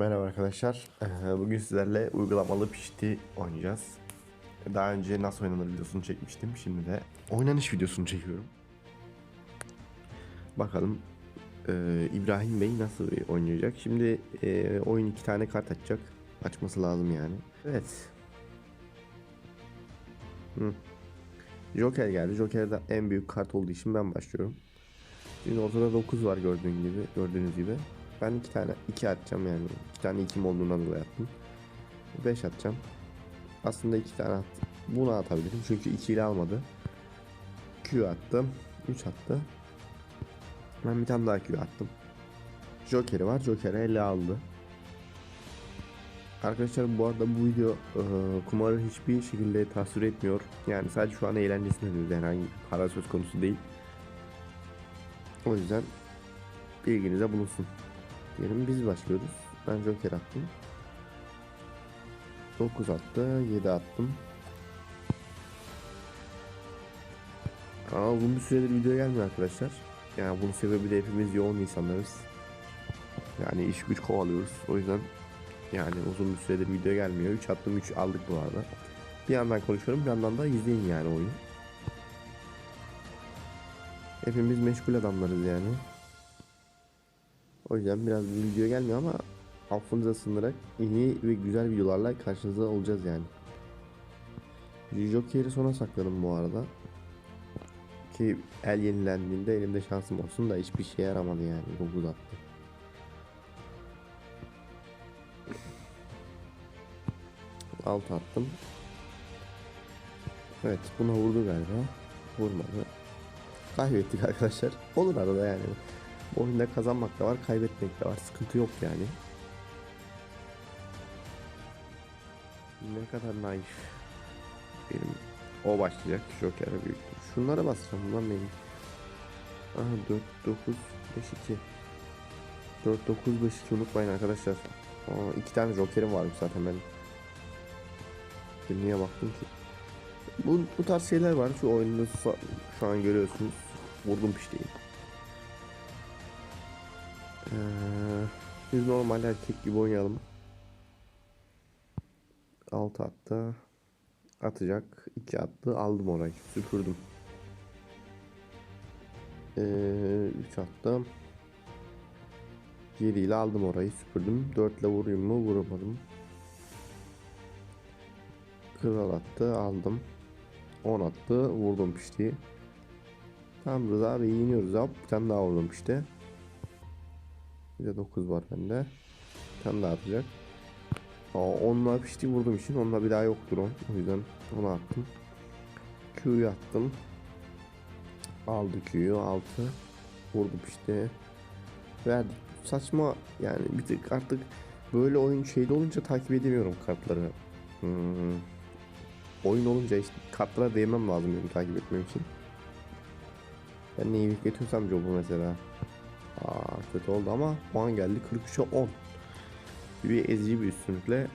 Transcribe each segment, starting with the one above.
Merhaba arkadaşlar. Bugün sizlerle uygulamalı pişti oynayacağız. Daha önce nasıl oynanır videosunu çekmiştim. Şimdi de oynanış videosunu çekiyorum. Bakalım İbrahim Bey nasıl oynayacak. Şimdi oyun iki tane kart açacak. Açması lazım yani. Evet. Joker geldi. Joker'de en büyük kart olduğu için ben başlıyorum. Şimdi ortada 9 var gördüğün gibi, gördüğünüz gibi. Ben iki tane iki atacağım yani. İki tane ikim olduğundan dolayı attım. 5 atacağım. Aslında iki tane at. Bunu atabilirim çünkü ikili almadı. Q attım. 3 attı. Ben bir tane daha Q attım. Joker'i var. Joker'i ele aldı. Arkadaşlar bu arada bu video e, kumarı hiçbir şekilde tasvir etmiyor. Yani sadece şu an. Yani herhangi bir para söz konusu değil. O yüzden bilginize bulunsun. Diyelim biz başlıyoruz. Ben Joker attım. 9 attı. 7 attım. Ama uzun bir süredir video gelmiyor arkadaşlar. Yani bunun sebebi de hepimiz yoğun insanlarız. Yani iş güç kovalıyoruz. O yüzden yani uzun bir süredir video gelmiyor. 3 attım 3 aldık bu arada. Bir yandan konuşuyorum bir yandan da izleyin yani oyunu. Hepimiz meşgul adamlarız yani. O yüzden biraz bir video gelmiyor ama affınıza sığınarak iyi ve güzel videolarla karşınızda olacağız yani. Joker'i sona sakladım bu arada. Ki el yenilendiğinde elimde şansım olsun da hiçbir şey yaramadı yani. 9 attı. Alt attım. Evet buna vurdu galiba. Vurmadı. Kaybettik arkadaşlar. Olur arada yani. Oyunda kazanmak da var, kaybetmek de var. Sıkıntı yok yani. Ne kadar naif. Benim o başlayacak. Joker'e büyük. Şunlara basacağım. Bunlar benim. Aha 4 9 5 2. 4 9 5 2 unutmayın arkadaşlar. Aa, iki tane Joker'im varmış zaten benim. Niye baktım ki? Bu, bu tarz şeyler var. Şu oyunda şu- an görüyorsunuz. Vurdum piştiği. Ee, biz normal erkek gibi oynayalım. 6 attı. Atacak. 2 attı. Aldım orayı. Süpürdüm. Ee, 3 attım. 7 ile aldım orayı. Süpürdüm. 4 ile vurayım mı? Vuramadım. Kral attı. Aldım. 10 attı. Vurdum piştiği. Tamam Rıza Bey iniyoruz abi. Bir tane daha vurdum işte. Bir de 9 var bende. Bir tane daha. Aa, onunla pişti vurdum için onunla bir daha yoktur on. O yüzden onu attım. Q'yu attım. Aldı Q'yu 6. Vurdum işte. Verdik. Saçma yani bir tık artık böyle oyun şeyde olunca takip edemiyorum kartları. Hmm. Oyun olunca işte kartlara değmem lazım benim takip etmem için. Ben neyi bekletiyorsam jobu mesela. Aa, kötü oldu ama puan geldi 43'e 10. Bir ezici bir üstünlükle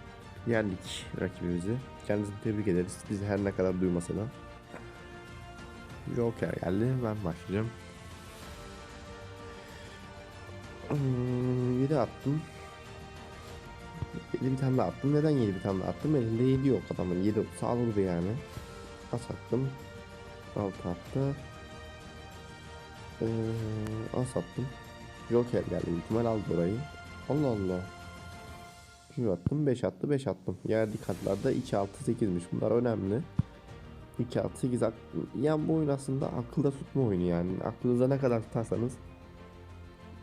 yendik rakibimizi. Kendisini tebrik ederiz. Bizi her ne kadar duymasa da. Joker geldi. Ben başlayacağım. Hmm, 7 attım. 7 bir tane daha attım. Neden 7 bir tane daha attım? Elinde 7 yok adamın. 7 sağlıklı yani. As attım. 6 attı. Ee, as attım. Joker geldi ihtimal aldı orayı. Allah Allah. 2 attım 5 attı 5 attım. Yerdi kartlarda 2 6 8'miş. Bunlar önemli. 2 6 8 at. Yani bu oyun aslında akılda tutma oyunu yani. Aklınıza ne kadar tutarsanız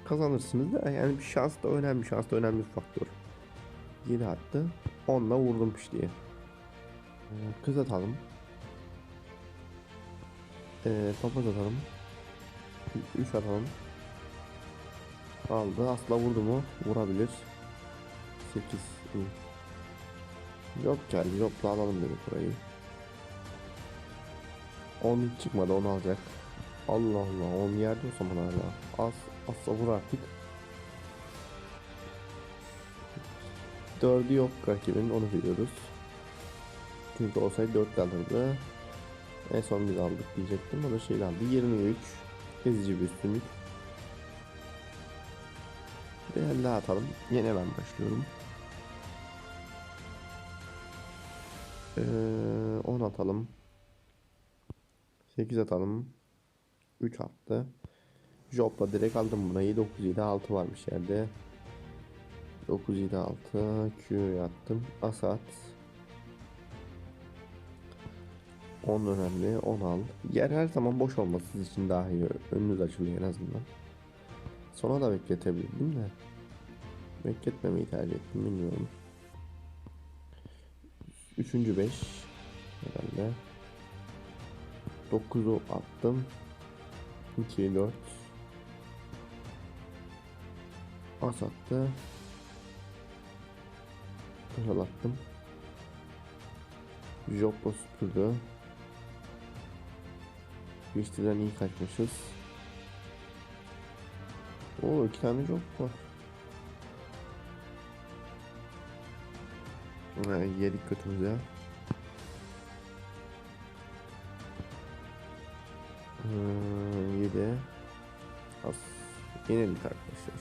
kazanırsınız da yani bir şans da önemli. Şans da önemli bir faktör. 7 attı. 10'la vurdum diye. Ee, kız atalım. Ee, papaz atalım. 3 atalım. Aldı. Asla vurdu mu? Vurabilir. 8 iyi. Yok geldi. Yokla alalım dedik burayı. 10 hiç çıkmadı. 10 alacak. Allah Allah. 10 yerde o zaman hala. Az. Asla vur artık. 4'ü yok rakibin. Onu biliyoruz. Çünkü olsaydı 4 alırdı. En son biz aldık diyecektim. O da şey aldı. 23. Ezici bir üstünlük. Bir el daha atalım. Yine ben başlıyorum. Ee, 10 atalım. 8 atalım. 3 attı. Job'la direkt aldım burayı. 9 7 6 varmış yerde. 9 7 6 Q'yu attım. Asat 10 önemli. 10 al. Yer her zaman boş olması için daha iyi. Önünüz açılıyor en azından. Sona da bekletebilirdim de. Bekletmemeyi tercih ettim bilmiyorum. Üçüncü 5 herhalde. 9'u attım. 2 4 As attı. Kral attım. Jopla süpürdü. Geçtiden iyi kaçmışız. Oo iki tane job var. Ha, yedik kötümüz ya. Hmm, yedi. Az. Yenildik arkadaşlar.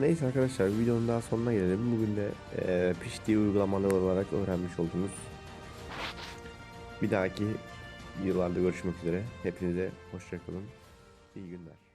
Neyse arkadaşlar videonun daha sonuna gelelim. Bugün de e, piştiği uygulamalı olarak öğrenmiş oldunuz. Bir dahaki yıllarda görüşmek üzere. Hepinize hoşçakalın. İyi günler.